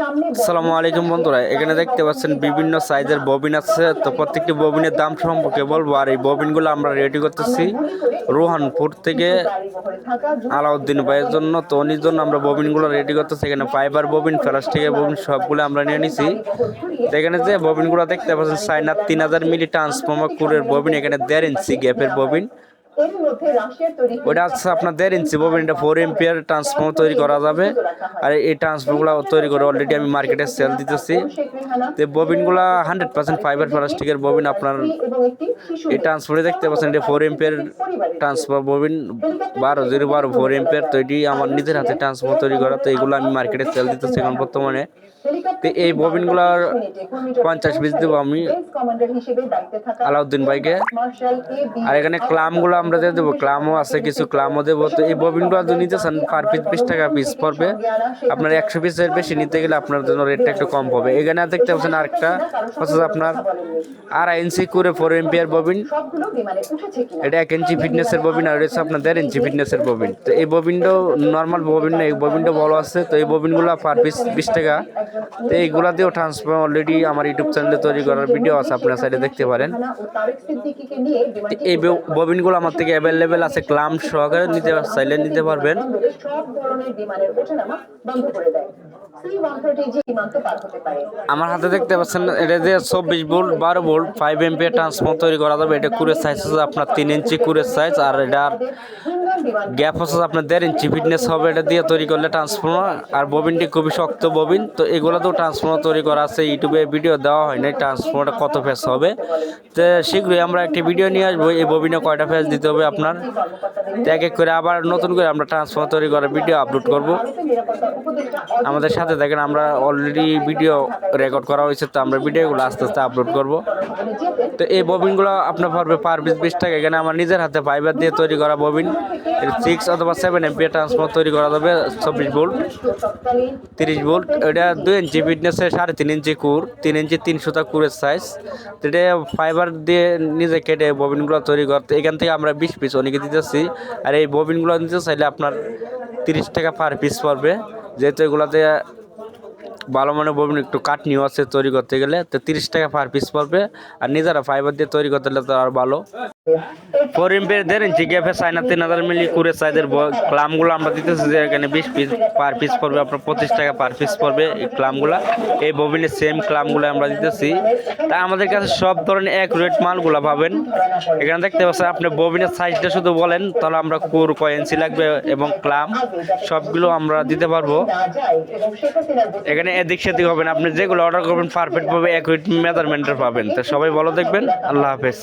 আসসালামু আলাইকুম বন্ধুরা এখানে দেখতে পাচ্ছেন বিভিন্ন সাইজের ববিন আছে। তো প্রত্যেকটি ববিনের দাম সম্পর্কে বলব আর এই ববিনগুলো আমরা রেডি করতেছি রোহানপুর থেকে আলাউদ্দিন ভাইয়ের জন্য। তো উনির জন্য আমরা ববিনগুলো রেডি করতেছি। এখানে ফাইবার ববিন প্লাস্টিকের ববিন সবগুলো আমরা নিয়ে নিছি। তো এখানে যে ববিনগুলো দেখতে পাচ্ছেন সাইনার তিন হাজার মিলি ট্রান্সফর্মার কুরের ববিন এখানে দেড় ইঞ্চি গ্যাপের ববিন। ওটা হচ্ছে আপনার দেড় ইঞ্চি ফোর এমপিয়ার ট্রান্সফর্মার তৈরি করা যাবে। আর এই তৈরি করে অলরেডি আমি সেল দিতেছি। ববিনগুলো হান্ড্রেড প্লাস্টিকের ববিন আপনার এই দেখতে ফোর এমপিয়ার ববিন, বারো জিরো বারো ফোর এমপিয়ার তো এটি আমার নিজের হাতে ট্রান্সফার তৈরি করা, তো এগুলো আমি মার্কেটে সেল দিতেছি এখন বর্তমানে। তো এই ববিনগুলোর পঞ্চাশ পিস দেবো আমি আলাউদ্দিন ভাইকে। আর এখানে ক্লামগুলো আমরা দিয়ে দেবো ক্লামও আছে কিছু ক্লামও দেবো। তো এই ববিনগুলো যদি নিতে চান পার পিস বিশ টাকা পিস পড়বে। আপনার একশো পিসের বেশি নিতে গেলে আপনার জন্য রেটটা একটু কম পাবে এখানে দেখতে পাচ্ছেন আরেকটা হচ্ছে আপনার আড়াই ইঞ্চি করে ফোর এমপিয়ার ববিন। এটা এক ইঞ্চি ফিটনেসের ববিন আর এটা হচ্ছে আপনার দেড় ইঞ্চি ফিটনেসের ববিন। তো এই ববিনটাও নর্মাল ববিন না এই ববিনটা বড় আছে। তো এই ববিনগুলো পার পিস বিশ টাকা। তো এইগুলা দিয়েও ট্রান্সফর্ম অলরেডি আমার ইউটিউব চ্যানেলে তৈরি করার ভিডিও আছে, আপনার সাইডে দেখতে পারেন। এই ববিনগুলো আমার থেকে অ্যাভেলেবেল আছে, ক্লাম সহকারে নিতে চাইলে নিতে পারবেন। আমার হাতে দেখতে পাচ্ছেন, এটা যে চব্বিশ ভোল্ট, বারো ভোল্ট ফাইভ এমপিয়ার ট্রান্সফর্ম তৈরি করা যাবে। এটা কুরের সাইজ হচ্ছে আপনার তিন ইঞ্চি কুরের সাইজ আর এটার গ্যাপ হচ্ছে আপনার দেড় ইঞ্চি ফিটনেস হবে, এটা দিয়ে তৈরি করলে ট্রান্সফর্মার আর ববিনটি খুবই শক্ত ববিন, তো এগুলোতেও ট্রান্সফর্মার তৈরি করা আছে ইউটিউবে ভিডিও দেওয়া হয় নাই ট্রান্সফর্মারটা কত ফেস হবে। তো শীঘ্রই আমরা একটি ভিডিও নিয়ে আসব, এই ববিনে কয়টা ফেস দিতে হবে আপনার। তো এক এক করে আবার নতুন করে আমরা ট্রান্সফর্মার তৈরি করার ভিডিও আপলোড করব। আমাদের সাথে দেখেন আমরা অলরেডি ভিডিও রেকর্ড করা হয়েছে, তো আমরা ভিডিওগুলো আস্তে আস্তে আপলোড করব। তো এই ববিনগুলো আপনার পড়বে পার পিস বিশ টাকা, এখানে আমার নিজের হাতে ফাইবার দিয়ে তৈরি করা ববিন। সিক্স অথবা সেভেন এমপিয়ার ট্রান্সফার তৈরি করা যাবে, চব্বিশ ভোল্ট, তিরিশ ভোল্ট। এটা দুই ইঞ্চি ফিটনেসে সাড়ে তিন ইঞ্চি কুর, তিন ইঞ্চি তিন সুতা কুরের সাইজ এটা ফাইবার দিয়ে নিজে কেটে ববিনগুলো তৈরি করতে, এখান থেকে আমরা বিশ পিস অনেকে দিতেছি। আর এই ববিনগুলো নিতে চাইলে আপনার তিরিশ টাকা পার পিস পড়বে। যেহেতু এগুলোতে ভালো মানের ববিন, একটু কাটনিও আছে তৈরি করতে গেলে, তো তিরিশ টাকা পার পিস পড়বে। আর নিজেরা ফাইবার দিয়ে তৈরি করতে গেলে তো আর ভালো। ফোর ইম্পের দেড় ইঞ্চি গ্যাপে সাইনা তিন হাজার মিলি কুড়ে সাইজের ক্লামগুলো আমরা দিতেছি যে এখানে বিশ পিস পার পিস পড়বে, আপনার পঁচিশ টাকা পার পিস পড়বে এই ক্লামগুলো। এই ববিনের সেম ক্লামগুলো আমরা দিতেছি। তা আমাদের কাছে সব ধরনের এক রেট মালগুলো পাবেন। এখানে দেখতে পাচ্ছেন আপনি ববিনের সাইজটা শুধু বলেন, তাহলে আমরা কুর কয় ইঞ্চি লাগবে এবং ক্লাম, সবগুলো আমরা দিতে পারব। এখানে এদিক সেদিক হবে না, আপনি যেগুলো অর্ডার করবেন পারফেক্ট পাবে এক মেজারমেন্টের পাবেন। তো সবাই ভালো দেখবেন, আল্লাহ হাফেজ।